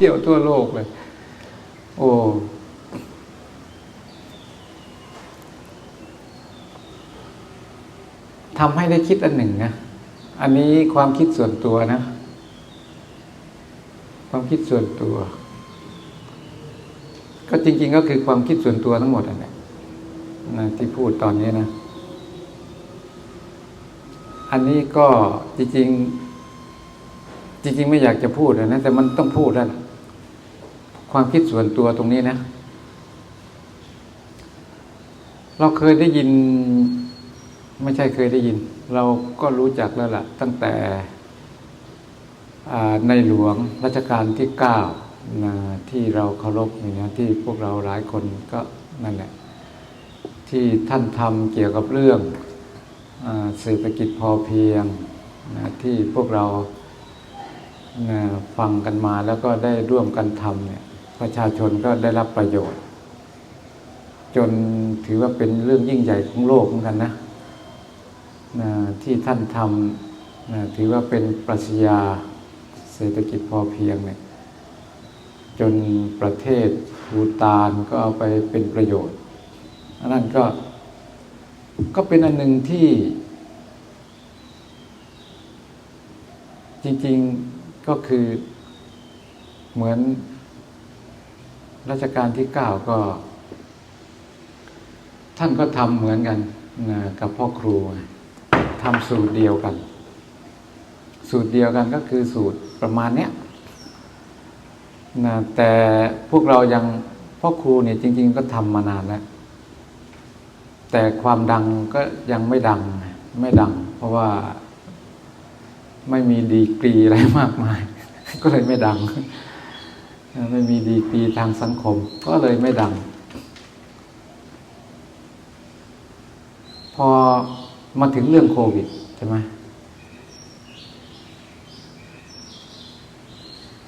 ที่ยวทั่วโลกเลย โอ้ทำให้ได้คิดอันหนึ่งนะ อันนี้ความคิดส่วนตัวนะ ความคิดส่วนตัว ก็จริง ๆ ก็คือความคิดส่วนตัวทั้งหมดอันนี้นะที่พูดตอนนี้นะ อันนี้ก็จริง ๆ จริง ๆ ไม่อยากจะพูดนะแต่มันต้องพูดแล้วนะ ความคิดส่วนตัวตรงนี้นะ เราเคยได้ยิน ไม่ใช่เคยได้ยิน เราก็รู้จักแล้วล่ะ ตั้งแต่ในหลวงรัชกาลที่เก้านะที่เราเคารพนี่นะที่พวกเราหลายคนก็นั่นแหละที่ท่านทำเกี่ยวกับเรื่องเศรษฐกิจพอเพียงนะที่พวกเรานะฟังกันมาแล้วก็ได้ร่วมกันทำเนี่ย ประชาชนก็ได้รับประโยชน์ จนถือว่าเป็นเรื่องยิ่งใหญ่ของโลกเหมือนกันนะนะที่ท่านทำนะถือว่าเป็นปรัชญาเศรษฐกิจพอเพียงเนี่ยจนประเทศภูตานก็เอาไปเป็นประโยชน์อันนั้นก็ก็เป็นอันหนึ่งที่ จริง ๆ ก็คือเหมือน รัชกาลที่เก้าก็ ท่านก็ทำเหมือนกันนะกับพ่อครูทำสูตรเดียวกัน สูตรเดียวกันก็คือสูตรประมาณเนี้ยนะแต่พวกเรายังพ่อครูเนี่ยจริง ๆ ก็ทำมานานแล้ว แต่ความดังก็ยังไม่ดังไม่ดัง เพราะว่าไม่มีดีกรีอะไรมากมาย ก็เลยไม่ดัง ไม่มีดีกรีทางสังคม ก็เลยไม่ดัง พอมาถึงเรื่องโควิดใช่ไหม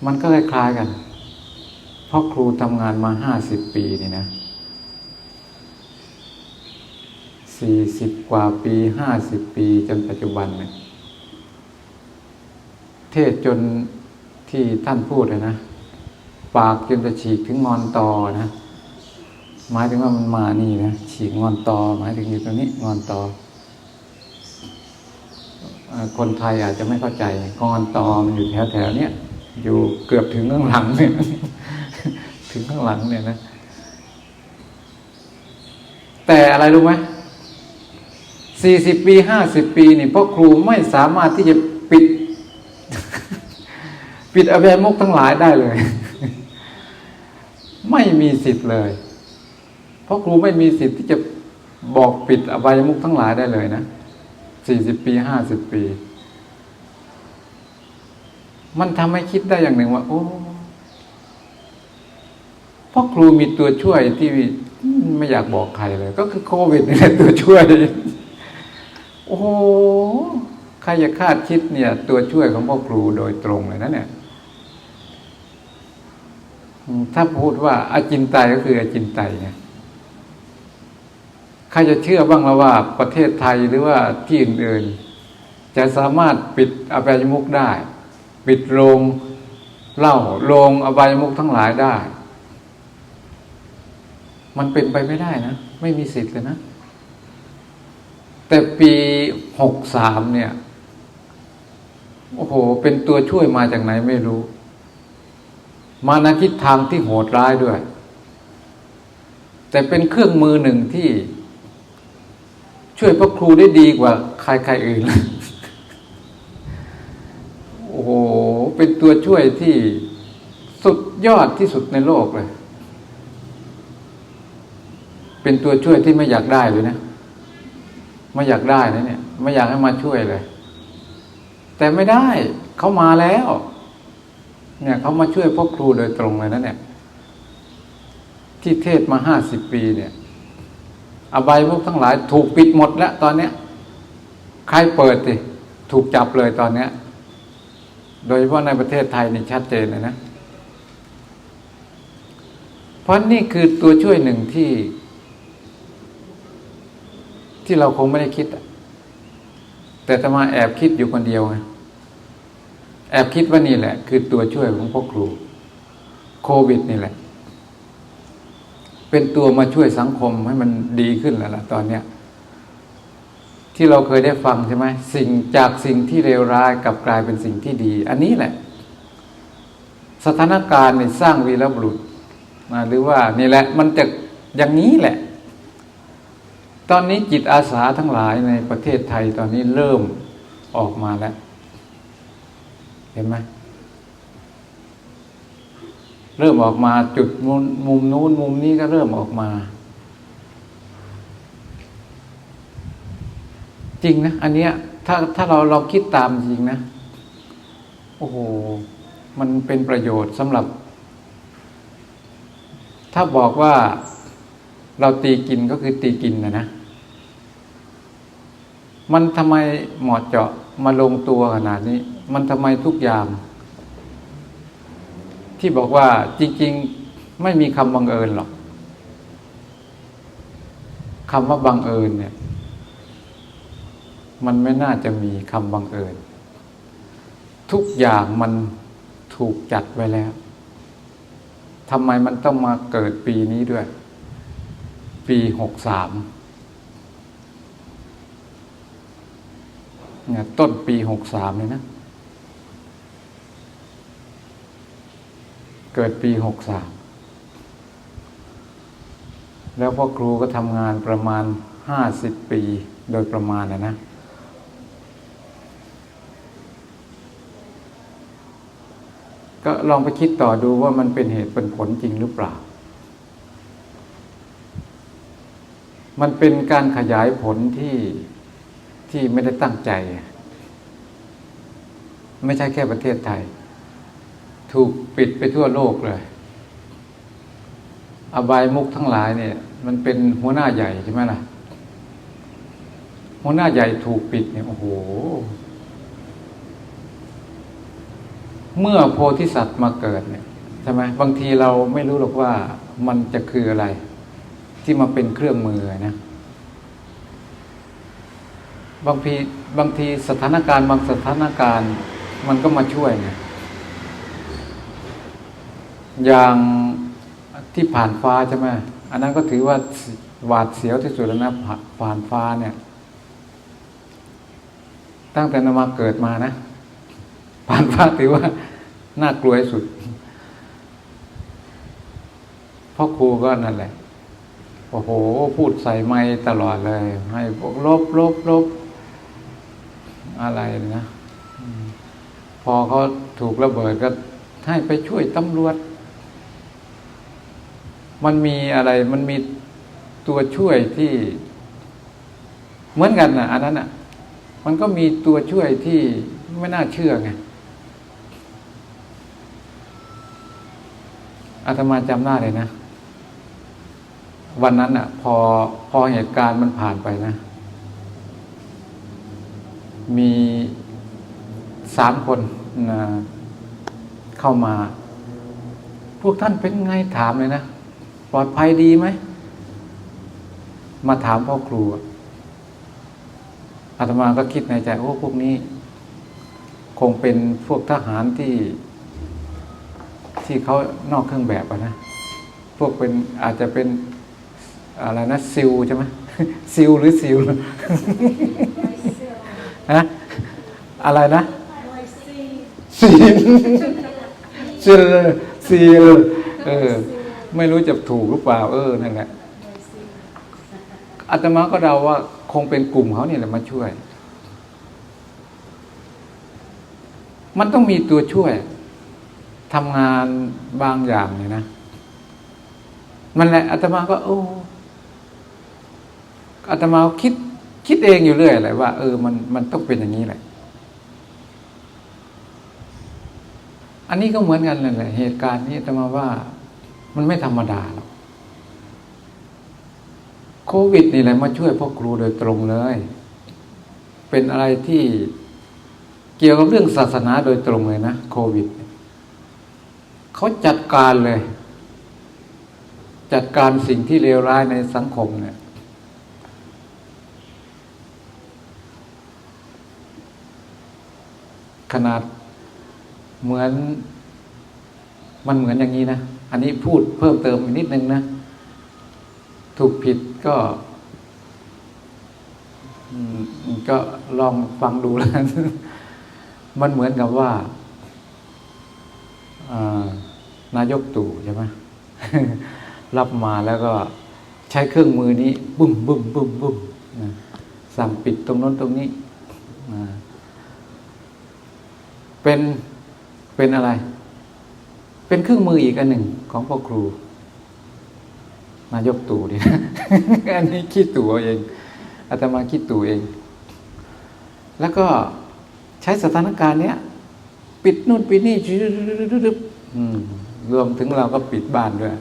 มันก็คล้ายๆกัน เพราะครูทำงานมาห้าสิบปีนี่นะสี่สิบกว่าปีห้าสิบปีจนปัจจุบันเนี่ยเทศจนที่ท่านพูดเลยนะ ปากจนจะฉีกถึงงอนตอนะหมายถึงว่ามันมานี่นะฉีกงอนตอหมายถึงอยู่ตรงนี้งอนตอคนไทยอาจจะไม่เข้าใจงอนตอมันอยู่แถวแถวเนี้ยอยู่เกือบถึงข้างหลังเนี่ยถึงข้างหลังเนี่ยนะ แต่อะไรรู้ไหมสี่สิบปีห้าสิบปีนี่พ่อครูไม่สามารถที่จะปิด ปิดอบายมุกทั้งหลายได้เลย ไม่มีสิทธิ์เลย เพราะครูไม่มีสิทธิ์ที่จะบอกปิดอบายมุกทั้งหลายได้เลยนะสี่สิบปีห้าสิบปี มันทำให้คิดได้อย่างหนึ่งว่า โอ้เพราะครูมีตัวช่วยที่ไม่อยากบอกใครเลย ก็คือโควิดนี่แหละตัวช่วย โอ้ใครจะคาดคิดเนี่ย ตัวช่วยของพ่อครูโดยตรงเลยนะเนี่ย ถ้าพูดว่าอาจินไตก็คืออาจินไตไงใครจะเชื่อบ้างล้วว่าประเทศไทยหรือว่าที่อื่นๆจะสามารถปิดอบายมุกได้ ปิดโรงเหล้าโรงอบายมุกทั้งหลายได้ มันเป็นไปไม่ได้นะ ไม่มีสิทธิ์เลยนะ แต่ปีหกสามเนี่ย โอ้โห เป็นตัวช่วยมาจากไหนไม่รู้ มาในทิศทางที่โหดร้ายด้วย แต่เป็นเครื่องมือหนึ่งที่ ช่วยพระครูได้ดีกว่า ใครๆอื่น โอ้โห เป็นตัวช่วยที่สุดยอดที่สุดในโลกเลย เป็นตัวช่วยที่ไม่อยากได้เลยนะ ไม่อยากได้นะเนี่ย ไม่อยากให้มาช่วยเลย แต่ไม่ได้ เขามาแล้ว เนี่ยเขามาช่วยพ่อครูโดยตรงเลยนะเนี่ย ที่เทศมาห้าสิบปีเนี่ยอบายมุกทั้งหลายถูกปิดหมดแล้วตอนเนี้ยใครเปิดสิถูกจับเลยตอนเนี้ย โดยเฉพาะในประเทศไทยนี่ชัดเจนเลยนะ เพราะนี่คือตัวช่วยหนึ่งที่ ที่เราคงไม่ได้คิด แต่จะมาแอบคิดอยู่คนเดียวไง แอบคิดว่านี่แหละ คือตัวช่วยของพ่อครู โควิดนี่แหละ เป็นตัวมาช่วยสังคมให้มันดีขึ้นแล้วล่ะตอนเนี้ยที่เราเคยได้ฟังใช่ไหมสิ่งจากสิ่งที่เลวร้ายกลับกลายเป็นสิ่งที่ดี อันนี้แหละ สถานการณ์เนี่ยสร้างวีรบุรุษนะหรือว่านี่แหละ มันจะอย่างนี้แหละ ตอนนี้จิตอาสาทั้งหลายในประเทศไทยตอนนี้เริ่มออกมาแล้ว เห็นไหมเริ่มออกมาจุดมุมมุมนู้นมุมนี้ก็เริ่มออกมา จริงนะ อันเนี้ย ถ้าถ้าเราเราคิดตามจริงนะ โอ้โห มันเป็นประโยชน์สำหรับ ถ้าบอกว่าเราตีกินก็คือตีกินนะนะ มันทำไมเหมาะเจาะมาลงตัวขนาดนี้ มันทำไมทุกอย่าง ที่บอกว่าจริง ๆ ไม่มีคำบังเอิญหรอกคำว่าบังเอิญเนี่ย มันไม่น่าจะมีคำบังเอิญ ทุกอย่างมันถูกจัดไว้แล้วทำไมมันต้องมาเกิดปีนี้ด้วย ปีหกสามเนี่ยต้นปีหกสามเลยนะ เกิดปีหกสามแล้วพ่อครูก็ทำงานประมาณห้าสิบปีโดยประมาณนะนะ ก็ลองไปคิดต่อดูว่ามันเป็นเหตุเป็นผลจริงหรือเปล่า มันเป็นการขยายผลที่ที่ไม่ได้ตั้งใจ ไม่ใช่แค่ประเทศไทย ถูกปิดไปทั่วโลกเลย อบายมุกทั้งหลายเนี่ย มันเป็นหัวหน้าใหญ่ใช่ไหมล่ะ หัวหน้าใหญ่ถูกปิดเนี่ยโอ้โห เมื่อโพธิสัตว์มาเกิดเนี่ยใช่ไหมบางทีเราไม่รู้หรอกว่ามันจะคืออะไร ที่มาเป็นเครื่องมือนะบางทีบางทีสถานการณ์บางสถานการณ์ มันก็มาช่วยไง อย่างที่ผ่านฟ้าใช่ไหมอันนั้นก็ถือว่าหวาดเสียวที่สุดแล้วนะผ่านฟ้าเนี่ย ตั้งแต่นมาเกิดมานะผ่านฟ้าถือว่าน่ากลัวที่สุดพ่อครูก็นั่นแหละโอ้โห พูดใส่ไม้ตลอดเลย ให้พวกลบลบลบอะไรนะ พอเขาถูกระเบิดก็ให้ไปช่วยตำรวจ มันมีอะไร มันมีตัวช่วยที่เหมือนกันนะอันนั้นอะ มันก็มีตัวช่วยที่ไม่น่าเชื่อไงอาตมาจำหน้าเลยนะ วันนั้นอะ พอพอเหตุการณ์มันผ่านไปนะ มีสามคนนะเข้ามา พวกท่านเป็นไงถามเลยนะ ปลอดภัยดีไหม มาถามพ่อครูอะอาตมาก็คิดในใจโอ้พวกนี้ คงเป็นพวกทหารที่ ที่เขานอกเครื่องแบบอะนะ พวกเป็นอาจจะเป็นอะไรนะซิลใช่ไหมซิลหรือซิลฮะอะไรนะซีลซีลซีลเออ ไม่รู้จะถูกหรือเปล่าเออนั่นแหละอาตมาก็เดาว่าคงเป็นกลุ่มเขาเนี่ยแหละมาช่วย มันต้องมีตัวช่วยทำงานบางอย่างเนี่ยนะ มันแหละอาตมาก็ โอ้อาตมาคิด คิดเองอยู่เรื่อยแหละว่าเออมันมันต้องเป็นอย่างนี้แหละ อันนี้ก็เหมือนกันเลยแหละ เหตุการณ์นี้อาตมาว่า มันไม่ธรรมดาหรอกโควิดนี่แหละมาช่วยพ่อครูโดยตรงเลย เป็นอะไรที่เกี่ยวกับเรื่องศาสนาโดยตรงเลยนะโควิดเขาจัดการเลย จัดการสิ่งที่เลวร้ายในสังคมเนี่ยขนาดเหมือน มันเหมือนอย่างนี้นะ อันนี้พูดเพิ่มเติมอีกนิดนึงนะ ถูกผิดก็ก็ลองฟังดูแล้วมันเหมือนกับว่านายกตู่ใช่ไหมรับมาแล้วก็ใช้เครื่องมือนี้บุ้มบุ้มบุ้มบุ้มนะสั่งปิดตรงน้นตรงนี้เป็นเป็นอะไร เป็นเครื่องมืออีกอันหนึ่งของพ่อครูนายกตู่ดิอันนี้คิดตู่เองอาตมาคิดตู่เอง แล้วก็ใช้สถานการณ์เนี้ยปิดนู่นปิดนี่อืมรวมถึงเราก็ปิดบ้านด้วย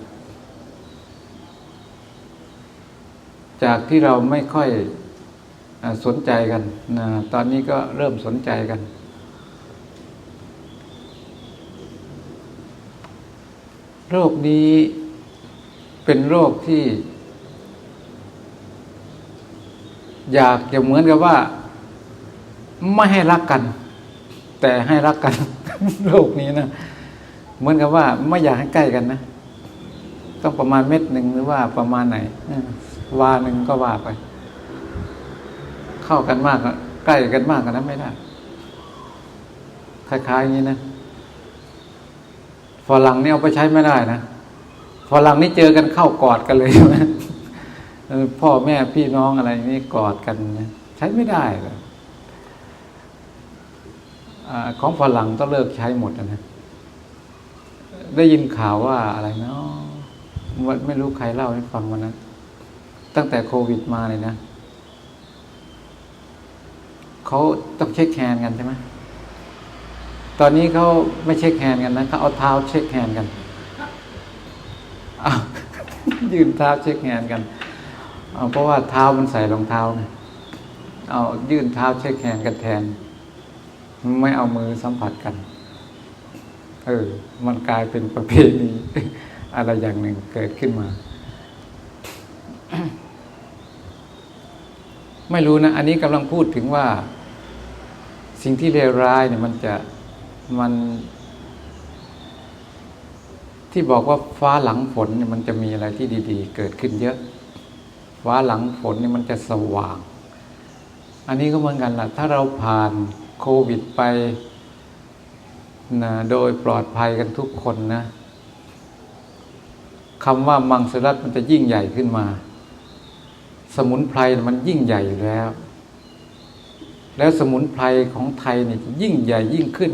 จากที่เราไม่ค่อยสนใจกันนะตอนนี้ก็เริ่มสนใจกัน โรคนี้เป็นโรคที่ อยากจะเหมือนกับว่า ไม่ให้รักกัน แต่ให้รักกัน โรคนี้นะเหมือนกับว่า ไม่อยากให้ใกล้กันนะต้องประมาณเม็ดหนึ่งหรือว่าประมาณไหนวาหนึ่งก็ว่าไป เข้ากันมากใกล้กันมากกันนั้นไม่ได้คล้ายๆอย่างนี้นะ ฝรั่งนี่เอาไปใช้ไม่ได้นะฝรั่งนี่เจอกันเข้ากอดกันเลยใช่ไหมพ่อแม่พี่น้องอะไรนี่กอดกันใช้ไม่ได้เลยอของฝรั่งต้องเลิกใช้หมดนะ ได้ยินข่าวว่าอะไรเนาะวันไม่รู้ใครเล่าให้ฟังวันนั้นตั้งแต่โควิดมาเลยนะเขาต้องเช็คแฮนกันใช่ไหม ตอนนี้เขาไม่เช็คแฮนกันนะเขาเอาเท้าเช็คแฮนกันอ้ายืนเท้าเช็คแฮนกันเอาเพราะว่าเท้ามันใส่รองเท้าไงเอายื่นเท้าเช็คแฮนกันแทน ไม่เอามือสัมผัสกันเออมันกลายเป็นประเพณีอะไรอย่างหนึ่งเกิดขึ้นมา ไม่รู้นะ อันนี้กำลังพูดถึงว่า สิ่งที่เลวร้ายเนี่ยมันจะ มันที่บอกว่าฟ้าหลังฝนเนี่ยมันจะมีอะไรที่ดี ๆ เกิดขึ้นเยอะ ฟ้าหลังฝนเนี่ยมันจะสว่าง อันนี้ก็เหมือนกันล่ะ ถ้าเราผ่านโควิดไปนะโดยปลอดภัยกันทุกคนนะคำว่ามังสวิรัตมันจะยิ่งใหญ่ขึ้นมา สมุนไพรมันยิ่งใหญ่อยู่แล้ว แล้วสมุนไพรของไทยเนี่ยยิ่งใหญ่ยิ่งขึ้น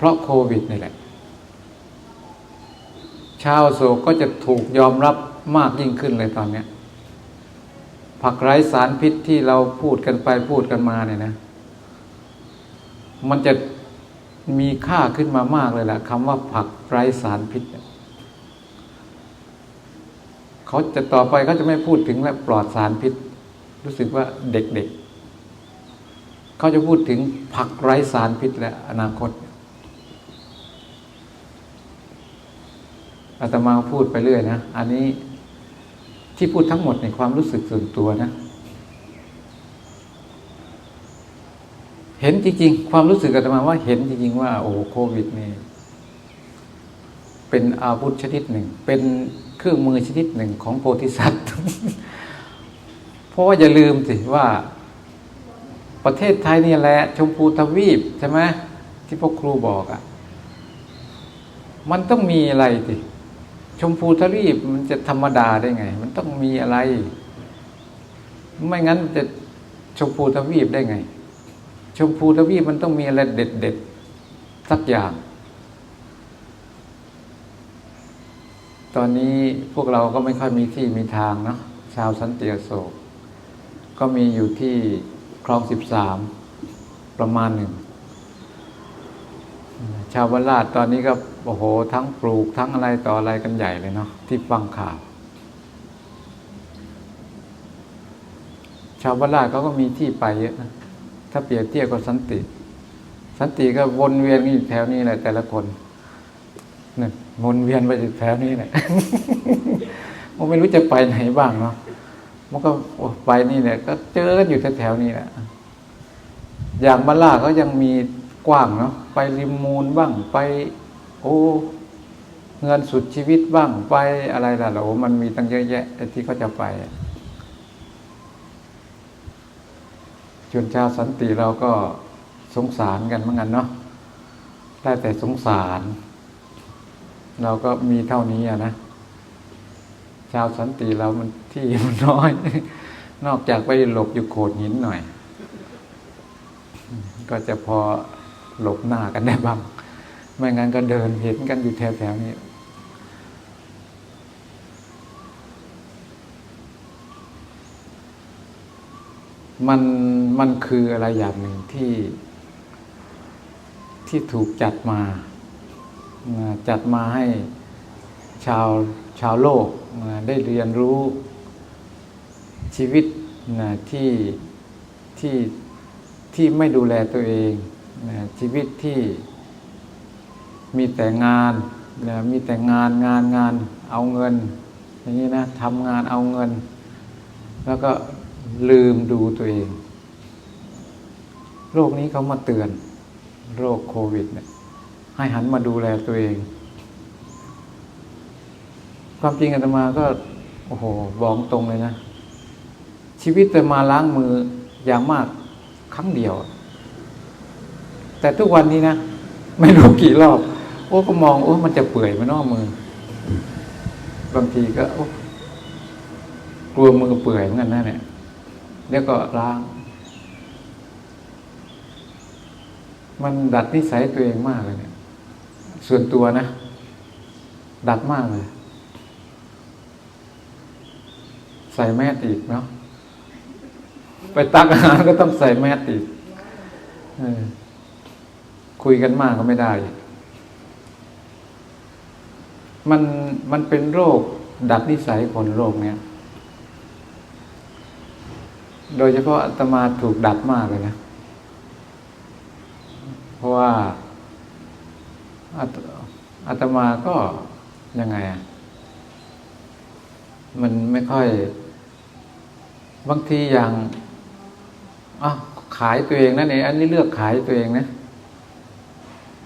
เพราะโควิดนี่แหละ ชาวโศกก็จะถูกยอมรับมากยิ่งขึ้นเลยตอนเนี้ยผักไร้สารพิษที่เราพูดกันไปพูดกันมาเนี่ยนะ มันจะมีค่าขึ้นมามากเลยแหละคำว่าผักไร้สารพิษ เขาจะต่อไปเขาจะไม่พูดถึงและปลอดสารพิษ รู้สึกว่าเด็กๆเขาจะพูดถึงผักไร้สารพิษและอนาคต อาตมาพูดไปเรื่อยนะ อันนี้ที่พูดทั้งหมดในความรู้สึกส่วนตัวนะ เห็นจริง ๆ ความรู้สึกอาตมาว่าเห็นจริง ๆ ว่า โอ้โควิดนี่เป็นอาวุธชนิดหนึ่ง เป็นเครื่องมือชนิดหนึ่งของโพธิสัตว์ เพราะว่าอย่าลืมสิว่า ประเทศไทยนี่แหละ ชมพูทวีปใช่ไหมที่พ่อครูบอกอะ่ะ มันต้องมีอะไรสิ ชมพูทวีปมันจะธรรมดาได้ไง มันต้องมีอะไร ไม่งั้นมันจะชมพูทวีปได้ไง ชมพูทวีปมันต้องมีอะไรเด็ดๆสักอย่าง ตอนนี้พวกเราก็ไม่ค่อยมีที่มีทางเนาะชาวสันติโศก ก็มีอยู่ที่คลองสิบสามประมาณหนึ่ง ชาวบ้านลาดตอนนี้ก็โอ้โหทั้งปลูกทั้งอะไรต่ออะไรกันใหญ่เลยเนาะที่ฟังข่าว ชาวบ้านลาดเขาก็มีที่ไปเยอะนะถ้าเปรียบเทียบกับสันติ สันติก็วนเวียนกันอยู่แถวนี้แหละแต่ละคนนี่ยวนเวียนไปอยู่แถวนี้แหละมันไม่รู้จะไปไหนบ้างเนาะมันก็โอ้ไปนี่แหละก็เจอกันอยู่แถวๆนี้แหละอย่างบ้านลาดเขายังมี ว้างเนาะไปริมมูลบ้างไป โอ้เงินสุดชีวิตบ้างไปอะไรล่ะโอ้มันมีตั้งเยอะแยะที่เขาจะไปอะชนชาวสันติเราก็สงสารกันเหมือนกันเนาะได้แต่สงสาร เราก็มีเท่านี้อะนะชาวสันติเรามันที่มันน้อย นอกจากไปหลบอยู่โขดหินหน่อย ก็จะพอ หลบหน้ากันได้บ้าง ไม่งั้นก็เดินเห็นกันอยู่แถวๆนี้มันมันคืออะไรอย่างหนึ่งที่ที่ถูกจัดมาจัดมาให้ชาวชาวโลกได้เรียนรู้ชีวิตที่ที่ที่ไม่ดูแลตัวเอง ชีวิตที่มีแต่งานนะมีแต่งานงานงานเอาเงิน อย่างนี้นะทำงานเอาเงิน แล้วก็ลืมดูตัวเอง โรคนี้เขามาเตือน โรคโควิดเนี่ยให้หันมาดูแลตัวเอง ความจริงอาตมาก็ โอ้โหบอกตรงเลยนะ ชีวิตแต่มาล้างมืออย่างมากครั้งเดียว แต่ทุกวันนี้นะ ไม่รู้กี่รอบ โอ้ก็มองโอ้มันจะเปื่อยไหมเนอกมือ บางทีก็โอ้กลัวมือเปื่อยเหมือนกันนะเนี่ยแล้วก็ล้าง มันดัดนิสัยตัวเองมากเลยเนี่ย ส่วนตัวนะ ดัดมากเลย ใส่แมสอีกเนาะไปตักอาหารก็ต้องใส่แมสอีก เออ คุยกันมากก็ไม่ได้ มันมันเป็นโรคดัดนิสัยคนโรคเนี้ย โดยเฉพาะอาตมาถูกดัดมากเลยนะ เพราะว่าอาตมาก็ยังไงอะ มันไม่ค่อย บางทีอย่างอะขายตัวเองนั่นเองอันนี้เลือกขายตัวเองนะ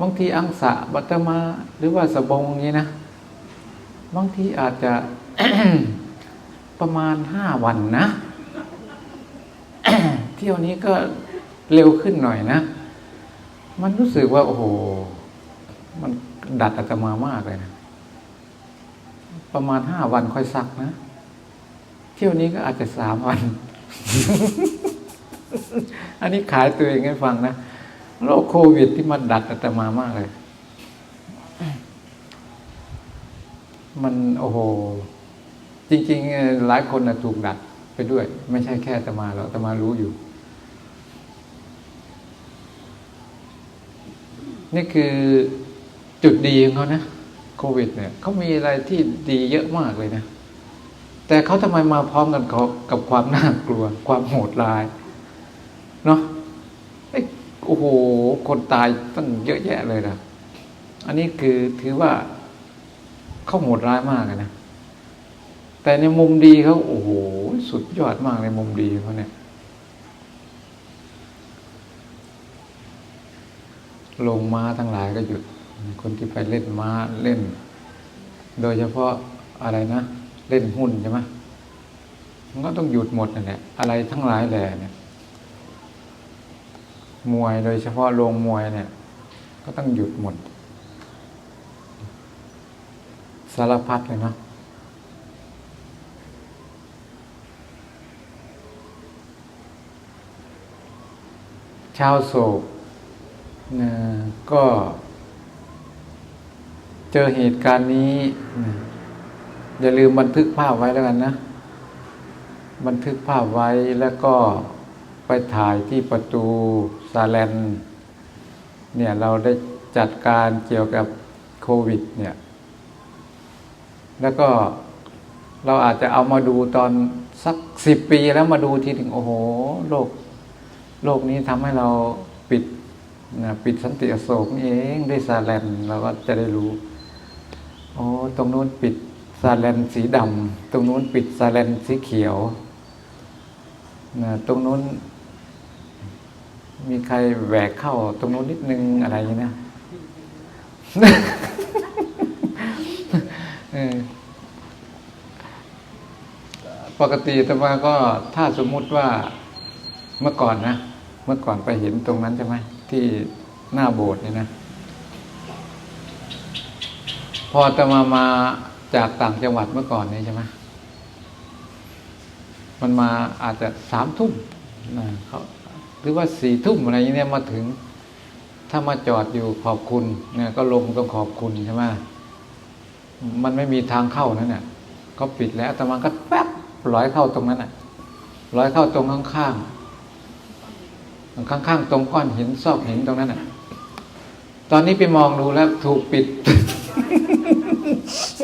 บางทีอังสะบัตมา หรือว่าสบงองนี้นะ บางทีอาจจะประมาณห้าวันนะเที่ยวนี้ก็เร็วขึ้นหน่อยนะ มันรู้สึกว่า โอ้โห มันดัดอาตมามากเลยนะ ประมาณห้าวันค่อยซักนะ เที่ยวนี้ก็อาจจะสามวัน อันนี้ขายตัวเองให้ฟังนะ โรคโควิดที่มันดัดอาตมามากเลย มันโอ้โห จริง ๆ หลายคนนะถูกดัดไปด้วย ไม่ใช่แค่อาตมาหรอกอาตมารู้อยู่ นี่คือจุดดีของเขานะโควิด เนี่ยเขามีอะไรที่ดีเยอะมากเลยนะ แต่เขาทำไมมาพร้อมกันกับความน่ากลัว ความโหดร้าย เนาะ โอ้โห คนตายตั้งเยอะแยะเลยนะอันนี้คือถือว่าเขาโหดร้ายมากนะแต่ในมุมดีเขาโอ้โห สุดยอดมากในมุมดีเขาเนี่ยลงม้าทั้งหลายก็หยุด คนที่ไปเล่นม้าเล่น โดยเฉพาะอะไรนะ เล่นหุ้นใช่ไหมมันก็ต้องหยุดหมดนั่นแหละอะไรทั้งหลายแหล่เนี่ย มวยโดยเฉพาะโรงมวยเนี่ย ก็ต้องหยุดหมด สารพัดเลยเนาะชาวโศกนะก็เจอเหตุการณ์นี้นะอย่าลืมบันทึกภาพไว้แล้วกันนะ บันทึกภาพไว้แล้วก็ไปถ่ายที่ประตู ซาแลนเนี่ยเราได้จัดการเกี่ยวกับโควิดเนี่ยแล้วก็เราอาจจะเอามาดูตอนสักสิบปีแล้วมาดูทีถึงโอ้โหโลกโลกนี้ทำให้เราปิดนะปิดสันติอโศกนี่เองด้วยซาแลนเราก็จะได้รู้ โอ้ตรงนู้นปิดซาแลนสีดำตรงนู้นปิดซาแลนสีเขียวนะตรงนู้น มีใครแหวกเข้าตรงโน้นนิดนึงอะไรอย่างนี้นะปกติตมาก็ถ้าสมมุติว่าเมื่อก่อนนะเมื่อก่อนไปเห็นตรงนั้นใช่ไหมที่หน้าโบสถ์นี่นะพอตมามาจากต่างจังหวัดเมื่อก่อนนี้ใช่ไหมมันมาอาจจะสามทุ่มนะเขา หรือว่าสี่ทุ่มอะไรอย่างเนี้ยมาถึง ถ้ามาจอดอยู่ขอบคุณเนี่ยก็ลงต้องขอบคุณใช่ไหมมันไม่มีทางเข้านั่นน่ะก็ปิดแล้วแต่มันก็แป๊บร้อยเข้าตรงนั้นน่ะร้อยเข้าตรงข้างๆข้างๆตรงก้อนหินซอกหินตรงนั้นน่ะ ตอนนี้ไปมองดูแล้วถูกปิด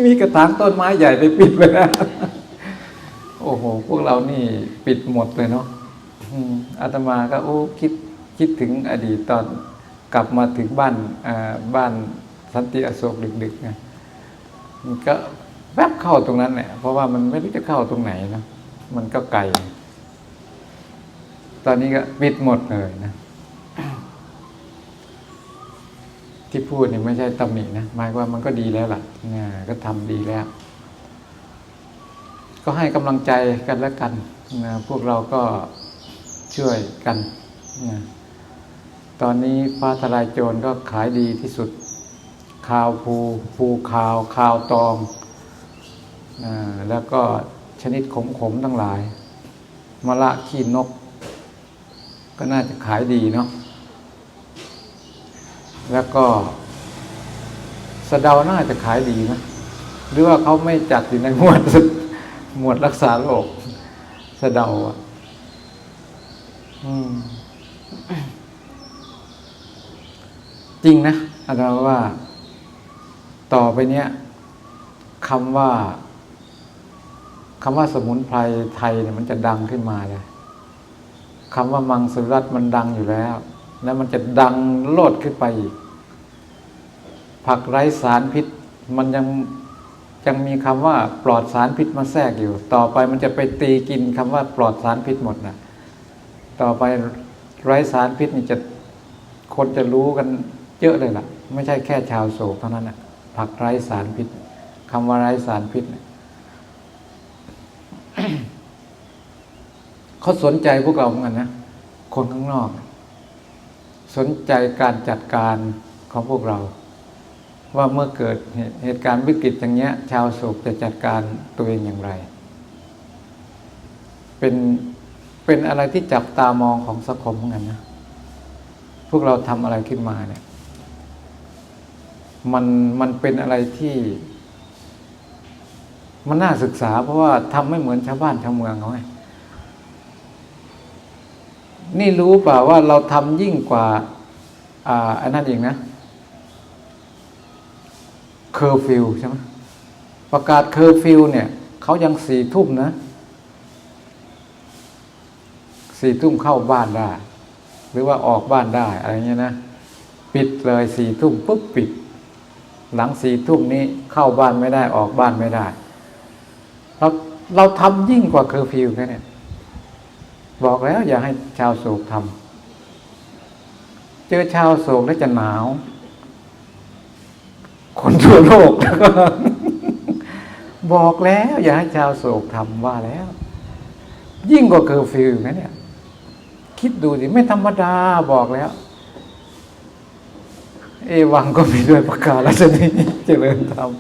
มีกระถางต้นไม้ใหญ่ไปปิดไปแล้วโอ้โห พวกเรานี่ปิดหมดเลยเนาะ อาตมาก็โอ้คิดคิดถึงอดีตตอนกลับมาถึงบ้านบ้านสันติอโศกดึกๆไงมันก็แวบเข้าตรงนั้นแหละเพราะว่ามันไม่รู้จะเข้าตรงไหนนะมันก็ไกล ตอนนี้ก็ปิดหมดเลยนะ ที่พูดเนี่ยไม่ใช่ตำหนินะหมายว่ามันก็ดีแล้วล่ะเนี่ยก็ทำดีแล้ว ก็ให้กำลังใจกันแล้วกันนะพวกเราก็ ช่วยกัน ตอนนี้ฟ้าทลายโจรก็ขายดีที่สุดข่าวภูภูข่าวข่าวตองนะแล้วก็ชนิดขมขมๆทั้งหลายมะละขี้นก ก็น่าจะขายดีเนาะแล้วก็สะเดาน่าจะขายดีนะหรือว่าเขาไม่จัดอยู่ในหมวดหมวดรักษาโรคสะเดาอะ จริงนะอาจารย์ว่า ต่อไปเนี้ยคำว่าคำว่าสมุนไพรไทยเนี่ยมันจะดังขึ้นมาเลยคำว่ามังสวิรัตมันดังอยู่แล้ว แล้วมันจะดังโลดขึ้นไปอีก ผักไร้สารพิษ มันยังยังมีคำว่าปลอดสารพิษมาแทรกอยู่ ต่อไปมันจะไปตีกินคำว่าปลอดสารพิษหมดนะ ต่อไปไร้สารพิษนี่จะคนจะรู้กันเยอะเลยล่ะ ไม่ใช่แค่ชาวโศกเท่านั้นนะผักไร้สารพิษคำว่าไร้สารพิษเขาสนใจพวกเราเหมือนกันนะคนข้างนอก สนใจการจัดการของพวกเรา ว่าเมื่อเกิดเหตุเหตุการณ์วิกฤตอย่างเงี้ย ชาวโศกจะจัดการตัวเองอย่างไร เป็น เป็นอะไรที่จับตามองของสังคมเหมือนกันนะ พวกเราทำอะไรขึ้นมาเนี่ย มันมันเป็นอะไรที่ มันน่าศึกษา เพราะว่าทำไม่เหมือนชาวบ้านชาวเมืองเขาไงนี่รู้เปล่าว่าเราทำยิ่งกว่าอ่าอันนั้นเองนะเคอร์ฟิวใช่ไหมประกาศเคอร์ฟิวเนี่ยเขายังสี่ทุ่มนะ สี่ทุ่มเข้าบ้านได้ หรือว่าออกบ้านได้อะไรเงี้ยนะ ปิดเลยสี่ทุ่มปุ๊บปิด หลังสี่ทุ่มนี้เข้าบ้านไม่ได้ออกบ้านไม่ได้ เราเราทำยิ่งกว่าเคอร์ฟิวแค่นี่ยบอกแล้วอย่าให้ชาวโศกทำเจอชาวโศกแล้วจะหนาว คนทั่วโลกแล้วก็บอกแล้ว อย่าให้ชาวโศกทำว่าแล้ว ยิ่งกว่าเคอร์ฟิวอีกนะเนี่ย คิดดูสิไม่ธรรมดาบอกแล้ว เอวังก็มีด้วยประกาศและชนีเจริญธรรม